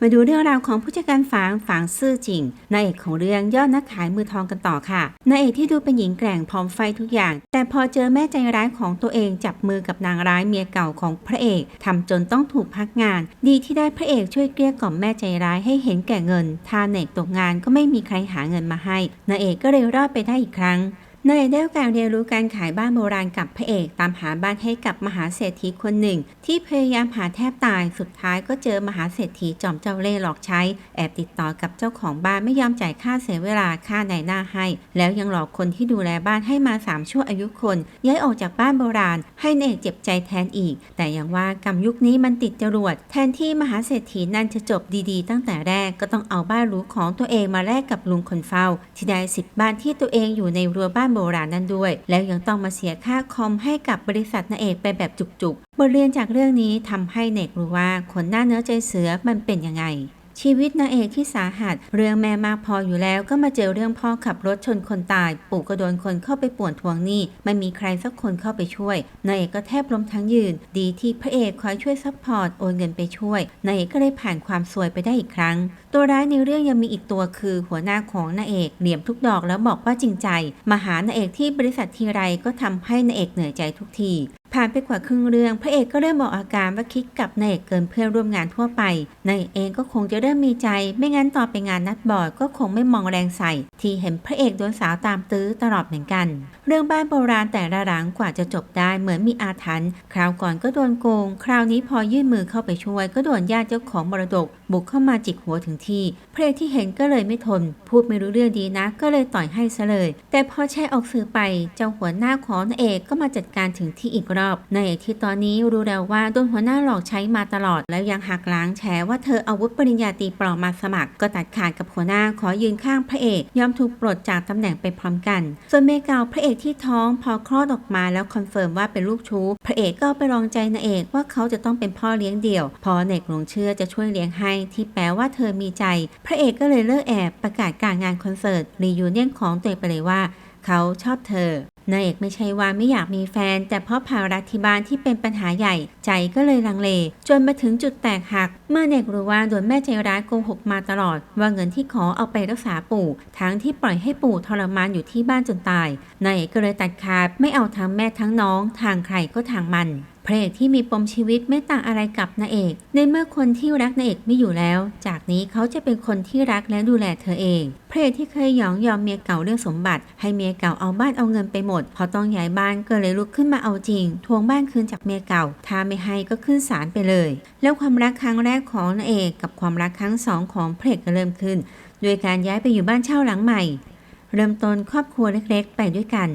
มาดูเรื่องราวของผู้จัดการฝางฝางซื่อจริงนายเอกของเรื่องยอดนักขายมือทองกันต่อค่ะนายเอกที่ดูเป็นหญิงแกร่งพร้อมไฟทุกอย่าง แต่พอเจอแม่ใจร้ายของตัวเองจับมือกับนางร้ายเมียเก่าของพระเอกทำจนต้องถูกพักงาน ดีที่ได้พระเอกช่วยเกลี้ยกล่อมแม่ใจร้ายให้เห็นแก่เงินถ้าเนกตกงานก็ไม่มีใครหาเงินมาให้นายเอกก็เลยรอดไปได้อีกครั้ง นายเอกได้กาสเรียนรู้การขายบ้านโบราณกับพระเอกตามหาบ้านให้กับมหาเศรษฐีคนหนึ่ง ที่พยายามหาแทบตายสุดท้ายก็เจอมหาเศรษฐีจอมเจ้าเล่ห์หลอกใช้ แอบติดต่อกับเจ้าของบ้านไม่ยอมจ่ายค่าเสียเวลาค่าในหน้าให้ แล้วยังหลอกคนที่ดูแลบ้านให้มาสามชั่วอายุคนย้ายออกจากบ้านโบราณ ให้นายเอกเจ็บใจแทนอีก แต่ย่างว่ากรรมยุคนี้มันติดจรวด แทนที่มหาเศรษฐีนั่นจะจบดีๆ ตั้งแต่แรกก็ต้องเอาบ้านหรูของตัวเองมาแลกกับลุงคนเฝ้า ที่ได้สิทธิบ้านที่ตัวเองอยู่ในรั้วบ้านโบราณนั่นด้วย แล้วยังต้องมาเสียค่าคอมให้กับบริษัทนาเอกไปแบบจุกๆ บทเรียนจากเรื่องนี้ทำให้เนกรู้ว่าคนหน้าเนื้อใจเสือมันเป็นยังไง ชีวิตนางเอกที่สาหัส เรื่องแม่มากพออยู่แล้วก็มาเจอเรื่องพ่อขับรถชนคนตาย ปู่ก็โดนคนเข้าไปป่วนทวงหนี้ไม่มีใครสักคนเข้าไปช่วยนางเอกก็แทบล้มทั้งยืน ดีที่พระเอกคอยช่วยซัพพอร์ตโอนเงินไปช่วยนางเอกก็เลยผ่านความซวยไปได้อีกครั้ง ตัวร้ายในเรื่องยังมีอีกตัวคือหัวหน้าของนางเอกเหลี่ยมทุกดอกแล้วบอกว่าจริงใจมาหานางเอกที่บริษัททีไรก็ทำให้นางเอกเหนื่อยใจทุกที ผ่านไปกว่าครึ่งเรื่อง พระเอกก็เริ่มบอกอาการว่าคิดกับนายเอกเกินเพื่อนร่วมงานทั่วไปนายเอกเองก็คงจะเริ่มมีใจ ไม่งั้นตอนไปงานนัดบอร์ดก็คงไม่มองแรงใส่ ที่เห็นพระเอกโดนสาวตามตื้อตลอดเหมือนกัน เรื่องบ้านโบราณแต่ละหลังกว่าจะจบได้เหมือนมีอาถรรพ์คราวก่อนก็โดนโกง คราวนี้พอยื่นมือเข้าไปช่วย ก็โดนญาติเจ้าของมรดกบุกเข้ามาจิกหัวถึงที่ พระเอกที่เห็นก็เลยไม่ทน พูดไม่รู้เรื่องดีนะ ก็เลยต่อยให้ซะเลย แต่พอแช่ออกสื่อไป เจ้าหัวหน้าของนายเอกก็มาจัดการถึงที่อีกรอบนายเอกที่ตอนนี้รู้แล้วว่าโดนหัวหน้าหลอกใช้มาตลอด แล้วยังหักล้างแฉว่าเธอเอาวุธปริญญาตรีปลอมมาสมัคร ก็ตัดขาดกับหัวหน้าขอยืนข้างพระเอก ยอมถูกปลดจากตำแหน่งไปพร้อมกัน ส่วนเมกาพระเอกที่ท้องพอคลอดออกมาแล้วคอนเฟิร์มว่าเป็นลูกชู้ พระเอกก็ไปลองใจนายเอกว่าเขาจะต้องเป็นพ่อเลี้ยงเดี่ยว พอเนกหลงเชื่อจะช่วยเลี้ยงให้ที่แปลว่าเธอมีใจ พระเอกก็เลยเลิกแอบประกาศกลารงานคอนเสิร์ตรียูเนียนของตัวเองไปเลยว่า เขาชอบเธอนายเอกไม่ใช่ว่าไม่อยากมีแฟน แต่เพราะภาระที่บ้านที่เป็นปัญหาใหญ่ ใจก็เลยลังเล จนมาถึงจุดแตกหัก เมื่อเนกรู้ว่าโดนแม่ใจร้ายโกหกมาตลอด ว่าเงินที่ขอเอาไปรักษาปู่ ทั้งที่ปล่อยให้ปู่ทรมานอยู่ที่บ้านจนตายนายเอกก็เลยตัดขาดไม่เอาทั้งแม่ทั้งน้อง ทางใครก็ทางมัน พระเอกที่มีปมชีวิตไม่ต่างอะไรกับนางเอก ในเมื่อคนที่รักนางเอกไม่อยู่แล้ว จากนี้เขาจะเป็นคนที่รักและดูแลเธอเอง พระเอกที่เคยหยองยอมเมียเก่าเรื่องสมบัติ ให้เมียเก่าเอาบ้านเอาเงินไปหมด พอต้องย้ายบ้านก็เลยลุกขึ้นมาเอาจริง ทวงบ้านคืนจากเมียเก่า ถ้าไม่ให้ก็ขึ้นศาลไปเลย แล้วความรักครั้งแรกของนางเอกกับความรักครั้งสองของพระเอกก็เริ่มขึ้น โดยการย้ายไปอยู่บ้านเช่าหลังใหม่ เริ่มต้นครอบครัวเล็กๆ ไปด้วยกัน